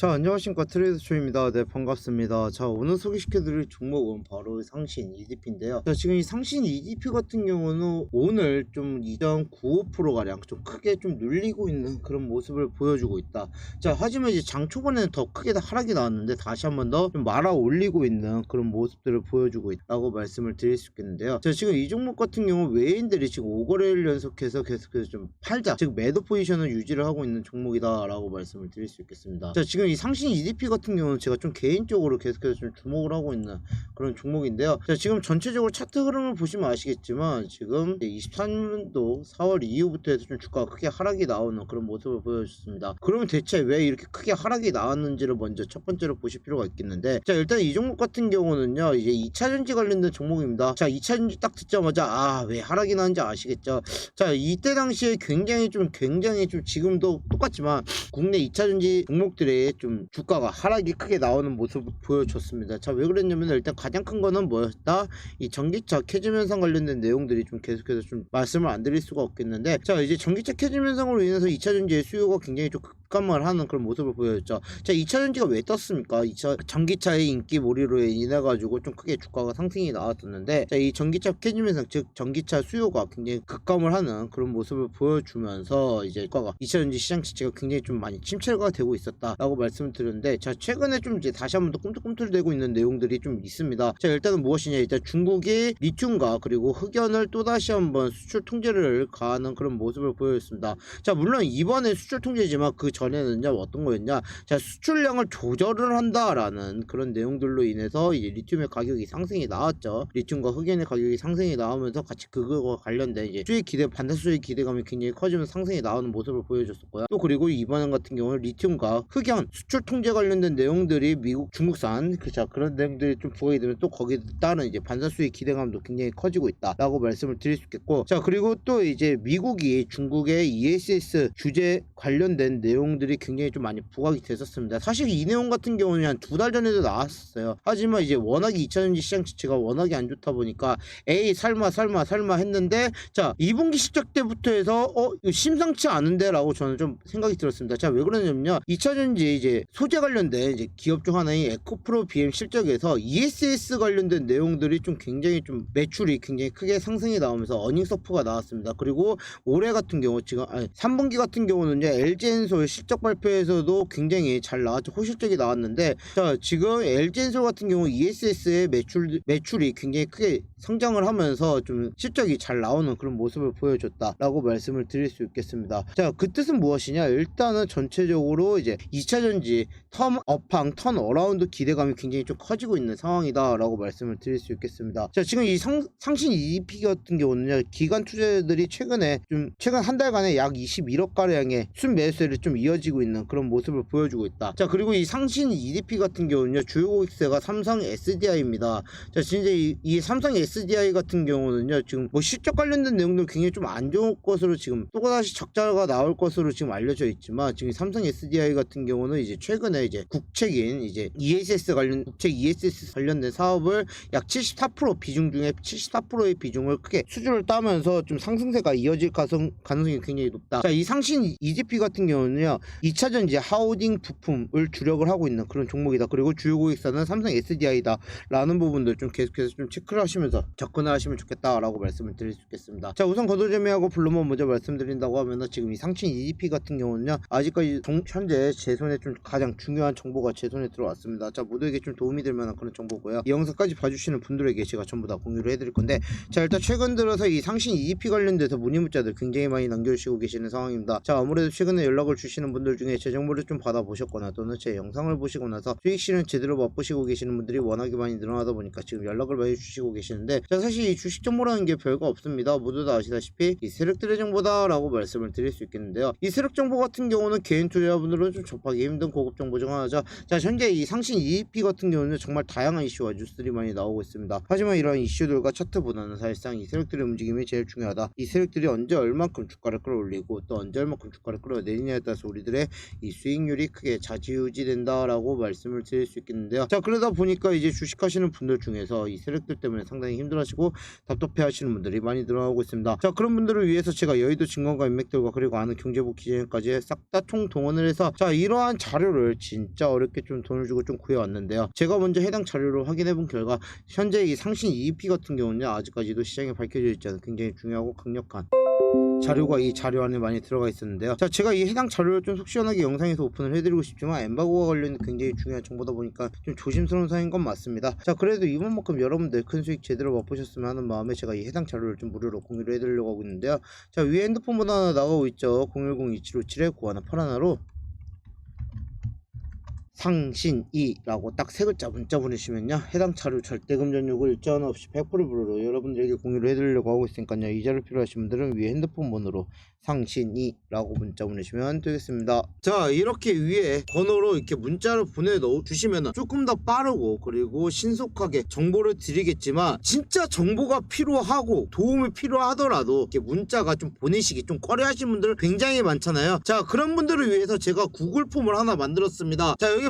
자 안녕하십니까. 트레이더 초입니다. 네 반갑습니다. 자 오늘 소개시켜드릴 종목은 바로 상신 EDP인데요. 자 지금 이 상신 EDP 같은 경우는 오늘 좀 2.95% 가량 좀 크게 좀 눌리고 있는 그런 모습을 보여주고 있다. 자 하지만 이제 장 초반에는 더 크게 하락이 나왔는데 다시 한번 더 좀 말아 올리고 있는 그런 모습들을 보여주고 있다고 말씀을 드릴 수 있겠는데요. 자 지금 이 종목 같은 경우 외인들이 지금 5거래일 연속해서 계속해서 좀 팔자 즉 매도 포지션을 유지를 하고 있는 종목이다 라고 말씀을 드릴 수 있겠습니다. 자 지금 이 상신 EDP 같은 경우는 제가 좀 개인적으로 계속해서 좀 주목을 하고 있는 그런 종목인데요. 자 지금 전체적으로 차트 흐름을 보시면 아시겠지만 지금 23년도 4월 이후부터 해서 좀 주가가 크게 하락이 나오는 그런 모습을 보여줬습니다. 그러면 대체 왜 이렇게 크게 하락이 나왔는지를 먼저 첫 번째로 보실 필요가 있겠는데 자 일단 이 종목 같은 경우는요 이제 2차전지 관련된 종목입니다. 자 2차전지 딱 듣자마자 아 왜 하락이 나는지 아시겠죠? 자 이때 당시에 굉장히 좀 굉장히 좀 지금도 똑같지만 국내 2차전지 종목들의 좀 주가가 하락이 크게 나오는 모습을 보여줬습니다. 자, 왜 그랬냐면 일단 가장 큰 거는 뭐였다? 이 전기차 캐즘 현상 관련된 내용들이 좀 계속해서 좀 말씀을 안 드릴 수가 없겠는데 자, 이제 전기차 캐즘 현상으로 인해서 2차전지의 수요가 굉장히 좀 급감을 하는 그런 모습을 보여줬죠. 자, 2차전지가 왜 떴습니까? 2차 전기차의 인기 몰이로 인해 가지고 좀 크게 주가가 상승이 나왔었는데 자, 이 전기차 캐즘 현상 즉 전기차 수요가 굉장히 급감을 하는 그런 모습을 보여주면서 이제 주가가 2차전지 시장 자체가 굉장히 좀 많이 침체가 되고 있었다라고 말씀을 드렸는데 자 최근에 좀 이제 다시 한번 더 꿈틀꿈틀대고 있는 내용들이 좀 있습니다. 자 일단은 무엇이냐 일단 중국이 리튬과 그리고 흑연을 또 다시 한번 수출 통제를 가하는 그런 모습을 보여줬습니다. 자 물론 이번에 수출 통제지만 그 전에는요 어떤 거였냐 자 수출량을 조절을 한다라는 그런 내용들로 인해서 이제 리튬의 가격이 상승이 나왔죠. 리튬과 흑연의 가격이 상승이 나오면서 같이 그거와 관련된 이제 수익 기대 반대 수익 기대감이 굉장히 커지면서 상승이 나오는 모습을 보여줬었고요. 또 그리고 이번 같은 경우는 리튬과 흑연 수출 통제 관련된 내용들이 미국 중국산 그죠 그런 내용들이 좀 부각이 되면 또 거기에 따른 이제 반사 수익 기대감도 굉장히 커지고 있다라고 말씀을 드릴 수 있겠고 자 그리고 또 이제 미국이 중국의 ESS 규제 관련된 내용들이 굉장히 좀 많이 부각이 됐었습니다. 사실 이 내용 같은 경우는 한 두 달 전에도 나왔었어요. 하지만 이제 워낙에 2차전지 시장 자체가 워낙에 안 좋다 보니까 에이 설마 설마 설마 했는데 자 2분기 실적 때부터 해서 어 심상치 않은데라고 저는 좀 생각이 들었습니다. 자 왜 그러냐면요 2차전지 이제 소재 관련된 이제 기업 중 하나인 에코프로 BM 실적에서 ESS 관련된 내용들이 좀 굉장히 좀 매출이 굉장히 크게 상승이 나오면서 어닝 서프가 나왔습니다. 그리고 올해 같은 경우 지금 아니 3분기 같은 경우는요 LG엔솔 실적 발표에서도 굉장히 잘 나왔죠. 호실적이 나왔는데 자 지금 LG엔솔 같은 경우 ESS의 매출 매출이 굉장히 크게 성장을 하면서 좀 실적이 잘 나오는 그런 모습을 보여줬다라고 말씀을 드릴 수 있겠습니다. 자 그 뜻은 무엇이냐? 일단은 전체적으로 이제 2차전 지 텀 업황 턴 어라운드 기대감이 굉장히 좀 커지고 있는 상황이다라고 말씀을 드릴 수 있겠습니다. 자 지금 이 상, 상신 EDP 같은 경우는요 기관 투자들이 최근에 좀 최근 한 달간에 약 21억 가량의 순 매수세를 좀 이어지고 있는 그런 모습을 보여주고 있다. 자 그리고 이 상신 EDP 같은 경우는요 주요 고객세가 삼성 SDI입니다. 자 진짜 이, 이 삼성 SDI 같은 경우는요 지금 뭐 실적 관련된 내용도 굉장히 좀 안 좋을 것으로 지금 또다시 적자가 나올 것으로 지금 알려져 있지만 지금 삼성 SDI 같은 경우는 이제 최근에 이제 국책인 이제 ESS 관련 국책 ESS 관련된 사업을 약 74% 비중 중에 74%의 비중을 크게 수주를 따면서 좀 상승세가 이어질 가성, 가능성이 굉장히 높다. 자, 이 상신 EGP 같은 경우는요. 2차전지 하우딩 부품을 주력을 하고 있는 그런 종목이다. 그리고 주요 고객사는 삼성 SDI다. 라는 부분들 좀 계속해서 좀 체크를 하시면서 접근을 하시면 좋겠다라고 말씀을 드릴 수 있겠습니다. 자, 우선 거두절미하고 블루먼 먼저 말씀드린다고 하면은 지금 이 상신 EGP 같은 경우는요. 아직까지 정- 현재 제 손에 좀 가장 중요한 정보가 제 손에 들어왔습니다. 자, 모두에게 좀 도움이 될 만한 그런 정보고요. 이 영상까지 봐주시는 분들에게 제가 전부 다 공유를 해드릴 건데 자 일단 최근 들어서 이 상신 EEP 관련돼서 문의 문자들 굉장히 많이 남겨주시고 계시는 상황입니다. 자 아무래도 최근에 연락을 주시는 분들 중에 제 정보를 좀 받아보셨거나 또는 제 영상을 보시고 나서 수익 실현 제대로 맛보시고 계시는 분들이 워낙에 많이 늘어나다 보니까 지금 연락을 많이 주시고 계시는데 자 사실 이 주식 정보라는 게 별거 없습니다. 모두 다 아시다시피 이 세력들의 정보다라고 말씀을 드릴 수 있겠는데요. 이 세력 정보 같은 경우는 개인 투자자분들은 좀 접하기 힘든 고급 정보 중 하나죠. 자 현재 이 상신 EEP 같은 경우는 정말 다양한 이슈와 뉴스들이 많이 나오고 있습니다. 하지만 이러한 이슈들과 차트보다는 사실상 이 세력들의 움직임이 제일 중요하다. 이 세력들이 언제 얼만큼 주가를 끌어올리고 또 언제 얼만큼 주가를 끌어내리냐에 따라서 우리들의 이 수익률이 크게 좌지우지된다라고 말씀을 드릴 수 있겠는데요. 자 그러다 보니까 이제 주식하시는 분들 중에서 이 세력들 때문에 상당히 힘들어하시고 답답해하시는 분들이 많이 늘어나고 있습니다. 자 그런 분들을 위해서 제가 여의도 증권가 인맥들과 그리고 아는 경제부 기재까지 싹 다 총 동원을 해서 자 이러한 자 료를 진짜 어렵게 좀 돈을 주고 좀 구해왔는데요. 제가 먼저 해당 자료를 확인해본 결과 현재 이 상신 EEP 같은 경우는 아직까지도 시장에 밝혀져 있지 않은 굉장히 중요하고 강력한 자료가 이 자료 안에 많이 들어가 있었는데요. 자, 제가 이 해당 자료를 좀 속 시원하게 영상에서 오픈을 해드리고 싶지만 엠바고와 관련된 굉장히 중요한 정보다 보니까 좀 조심스러운 사인 건 맞습니다. 자, 그래도 이번만큼 여러분들 큰 수익 제대로 맛보셨으면 하는 마음에 제가 이 해당 자료를 좀 무료로 공유를 해드리려고 하고 있는데요. 자, 위에 핸드폰 번호 하나 나가고 있죠. 010-2757에 9181로 상신이라고 딱 세 글자 문자 보내시면요. 해당 자료 절대금 일자 하나 없이 100% 무료로 여러분들에게 공유를 해드리려고 하고 있으니까요. 이 자료 필요하신 분들은 위에 핸드폰 번호로 상신이라고 문자 보내시면 되겠습니다. 자 이렇게 위에 번호로 이렇게 문자를 보내 넣어 주시면 조금 더 빠르고 그리고 신속하게 정보를 드리겠지만 진짜 정보가 필요하고 도움이 필요하더라도 이렇게 문자가 좀 보내시기 좀 꺼려 하시는 분들 굉장히 많잖아요. 자 그런 분들을 위해서 제가 구글 폼을 하나 만들었습니다. 자 여기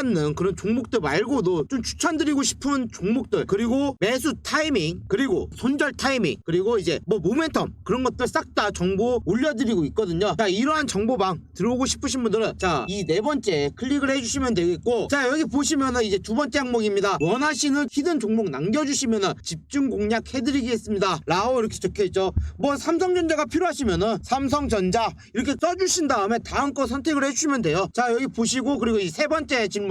는 그런 종목들 말고도 좀 추천드리고 싶은 종목들 그리고 매수 타이밍 그리고 손절 타이밍 그리고 이제 뭐 모멘텀 그런 것들 싹 다 정보 올려드리고 있거든요. 자 이러한 정보방 들어오고 싶으신 분들은 자 이 네 번째 클릭을 해주시면 되겠고 자 여기 보시면은 이제 두 번째 항목입니다. 원하시는 히든 종목 남겨주시면은 집중 공략 해드리겠습니다. 라오 이렇게 적혀있죠. 뭐 삼성전자가 필요하시면은 삼성전자 이렇게 써주신 다음에 다음 거 선택을 해주시면 돼요. 자 여기 보시고 그리고 이 세 번째 질문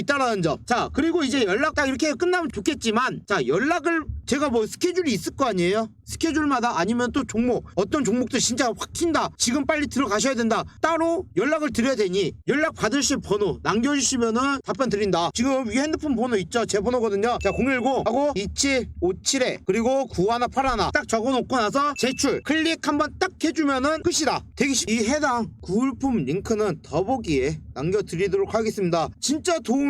있다라는 점. 자, 그리고 이제 연락 딱 이렇게 끝나면 좋겠지만, 자, 연락을 제가 뭐 스케줄이 있을 거 아니에요? 스케줄마다 아니면 또 종목, 어떤 종목도 진짜 확 튄다. 지금 빨리 들어가셔야 된다. 따로 연락을 드려야 되니, 연락 받으실 번호 남겨주시면은 답변 드린다. 지금 위 핸드폰 번호 있죠? 제 번호거든요. 자, 010 하고 2757에 그리고 9181. 딱 적어놓고 나서 제출. 클릭 한번 딱 해주면은 끝이다. 되기 쉽. 이 해당 구울품 링크는 더보기에 남겨드리도록 하겠습니다. 진짜 도움